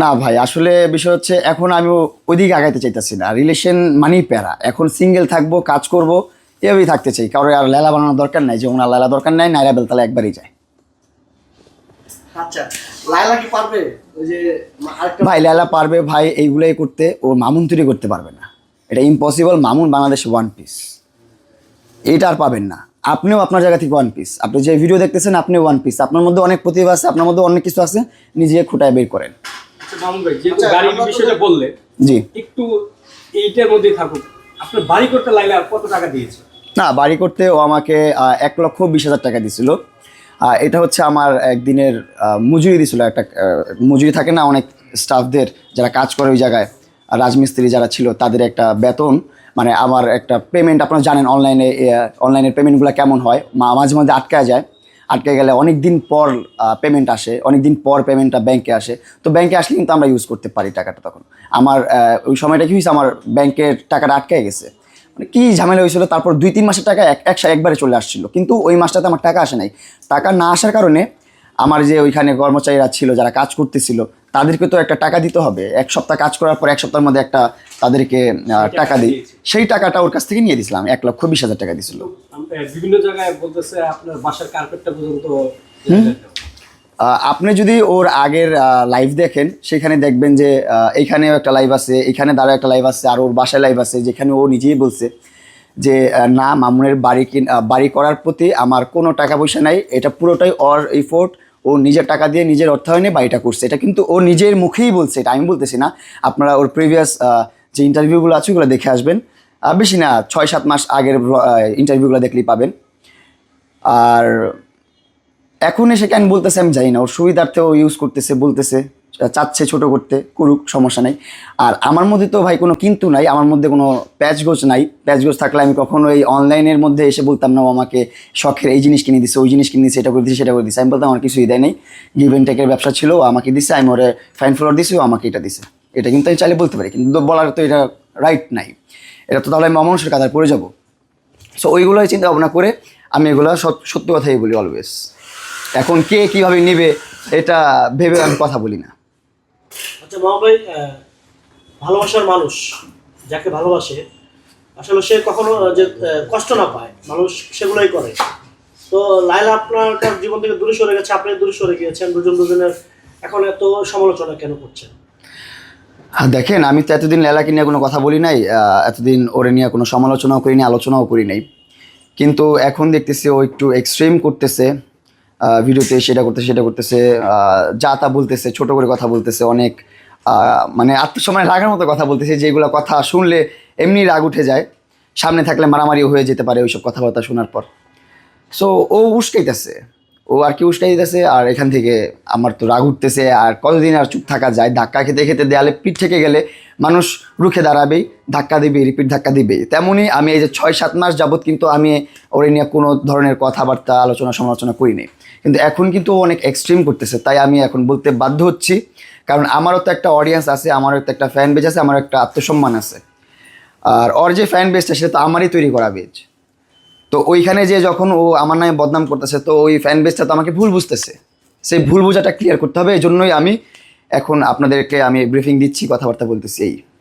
না ভাই আসলে বিষয় হচ্ছে এখন আমি ওইদিকে আগাইতে চাইতেছি না। রিলেশন মানেই প্যারা। এখন সিঙ্গেল থাকব কাজ করব এভাবেই থাকতে চাই। কারও আর লেলা বানানোর দরকার নাই যে ওনার লেলা দরকার নাই নাইরা বেলতালা একবারই যায়। আচ্ছা লাইলা কি পারবে? ওই যে ভাই লেলা পারবে ভাই এইগুলাই করতে ও মামুন তৈরি করতে পারবে না। এটা impossible Mamun Bangladesh one piece এটা আর পাবেন না। আপনিও আপনার জায়গা থেকে ওয়ান পিস আপনি যে ভিডিও দেখতেছেন আপনি ওয়ান পিস আপনার মধ্যে অনেক প্রতিভা আছে আপনার মধ্যে অনেক কিছু আছে নিজে খুঁটায় বের করেন। মামুন ভাই যেহেতু আচ্ছা, গাড়ির বিষয়টা বললেন জি। একটু এইটার মধ্যে থাকুক। আপনার বাড়ি করতে লাইলা কত টাকা দিয়েছে? না বাড়ি করতে ও আমাকে এক লক্ষ বিশ হাজার টাকা দিছিল। এটা হচ্ছে আমার একদিনের মজুরি দিছিল একটা মজুরি থাকে না অনেক স্টাফদের যারা কাজ করে ওই জায়গায়। রাজমিস্ত্রি যারা ছিল তাদের একটা বেতন। মানে আমার একটা পেমেন্ট আপনারা জানেন অনলাইনে অনলাইনের পেমেন্টগুলো কেমন হয়। মা- মাঝে মাঝে আটকায় যায়। আটকে গেলে অনেক দিন পর পেমেন্ট আসে অনেক দিন পর পেমেন্টটা ব্যাংকে আসে। তো ব্যাংকে আসলে কিন্তু আমরা ইউজ করতে পারি টাকাটা তখন। আমার ওই সময়টা কী হয়েছে, আমার ব্যাংকের টাকাটা আটকে গেছে। মানে কী ঝামেলা হয়েছিল, তারপর দুই তিন মাসের টাকা এক একবারে চলে আসছিল। কিন্তু ওই মাসটাতে আমার টাকা আসে নাই। টাকা না আসার কারণে আমার যে ওইখানে কর্মচারীরা ছিল, যারা কাজ করতেছিল তাদেরকে তো একটা টাকা দিতে হবে। এক সপ্তাহ কাজ করার পর এক সপ্তাহের মধ্যে একটা তাদেরকে টাকা দিই। সেই টাকাটা ওর কাছ থেকে নিয়ে দিয়েছিলাম এক লক্ষ বিশ হাজার টাকা দিয়েছিল বিভিন্ন জায়গায় বলতেছে আপনার বাসার কার্পেটটা পর্যন্ত আপনি যদি ওর আগের লাইভ দেখেন সেখানে দেখবেন যে আহ, এইখানেও একটা লাইভ আছে এখানে দ্বারা একটা লাইভ আছে আর ওর বাসায় লাইভ আছে যেখানে ও নিজেই বলছে যে না মামুনের বাড়ি বাড়ি করার প্রতি আমার কোনো টাকা পয়সা নাই এটা পুরোটাই অর ইফোর্ট ও নিজের টাকা দিয়ে নিজের অর্থায়নে বাড়িটা করছে। এটা কিন্তু ও নিজের মুখেই বলছে, এটা আমি বলতেছি না। আপনারা ওর প্রিভিয়াস যে ইন্টারভিউগুলো আছে ওগুলো দেখে আসবেন। বেশি না ছয় সাত মাস আগের ইন্টারভিউগুলো দেখলেই পাবেন। আর এখন এসে কেন বলতেছে আমি জানি না, ওর সুবিধার্থে ও ইউজ করতেছে, বলতেছে। চাচ্ছে ছোট করতে, করুক, সমস্যা নাই। আর আমার মধ্যে তো ভাই কোনো কিন্তু নাই, আমার মধ্যে কোনো প্যাচগোজ নাই। প্যাচগোজ থাকলে আমি কখনো এই অনলাইনের মধ্যে এসে বলতাম না ও আমাকে শখের এই জিনিস কিনে দিছে, ওই জিনিস কিনে দিছে, এটা করে দিছে, সেটা করে দিছে। আমি বলতাম, আমার কিছুই দেয় নাই। গিভেন টেকের ব্যবসা ছিল, ও আমাকে দিছে, আমি ওরে ফাইন ফ্লোর দিছি, ও আমাকে এটা দিছে। এটা কিন্তু আমি চাইলে বলতে পারি, কিন্তু বলার তো এটা রাইট নাই। এটা তো তাহলে আমি অমানুষের কাতার পড়ে যাব। সো ওইগুলোই চিন্তা ভাবনা করে আমি এগুলো সত- সত্য কথাই বলি অলওয়েজ এখন কে কীভাবে নেবে, এটা ভেবে আমি কথা বলি না। মামা ভাই ভালোবাসার মানুষ যাকে ভালোবাসে, আসলে সে কখনো যে কষ্ট না পায়, মানুষ সেগুলোই করে। তো লাইলা আপনার জীবন থেকে দূরে সরে গেছে, আপনি দূরে সরে গিয়েছেন, দুজন দুজনের এখন এত সমালোচনা কেন করছেন? হ্যাঁ দেখেন, আমি তো এতদিন লেলাকে নিয়ে কোনো কথা বলি নাই এতদিন ওরে নিয়ে কোনো সমালোচনাও করি নাই আলোচনাও করি নাই। কিন্তু এখন দেখতেছি ও একটু এক্সট্রিম করতেছে ভিডিওতে সেটা করতেছে সেটা করতেছে যা তা বলতেছে, ছোট করে কথা বলতেছে, অনেক মানে আত্মসময় রাগার মতো কথা বলতেছে, যেগুলো কথা শুনলে এমনি রাগ উঠে যায়। সামনে থাকলে মারামারিও হয়ে যেতে পারে ওইসব কথাবার্তা শোনার পর। সো ও উস্কাইতেছে। ও আর কি উস্কাই দিতেছে আর এখান থেকে আমার তো রাগ উঠতেছে, আর কতদিন আর চুপ থাকা যায়? ধাক্কা খেতে খেতে দেয়ালে পিঠ থেকে গেলে মানুষ রুখে দাঁড়াবেই, ধাক্কা দিবে রিপিট ধাক্কা দিবেই। তেমনই আমি এই যে ছয় সাত মাস যাবত কিন্তু আমি ওরে নিয়ে কোনো ধরনের কথাবার্তা আলোচনা সমালোচনা করিনি। কিন্তু এখন কিন্তু অনেক এক্সট্রিম করতেছে, তাই আমি এখন বলতে বাধ্য হচ্ছি। কারণ আমারও তো একটা অডিয়েন্স আছে, আমারও তো একটা ফ্যান বেজ আছে আমার একটা আত্মসম্মান আছে। আর ওর যে ফ্যান বেজটা সেটা তো আমারই তৈরি করা বেজ তো ওইখানে যে যখন ও আমার নামে বদনাম করতেছে, তো ওই ফ্যান বেজটা তো আমাকে ভুল বুঝতেছে। সেই ভুল বোঝাটা ক্লিয়ার করতে হবে এই জন্যই আমি এখন আপনাদেরকে আমি ব্রিফিং দিচ্ছি, কথাবার্তা বলতেছি, এই।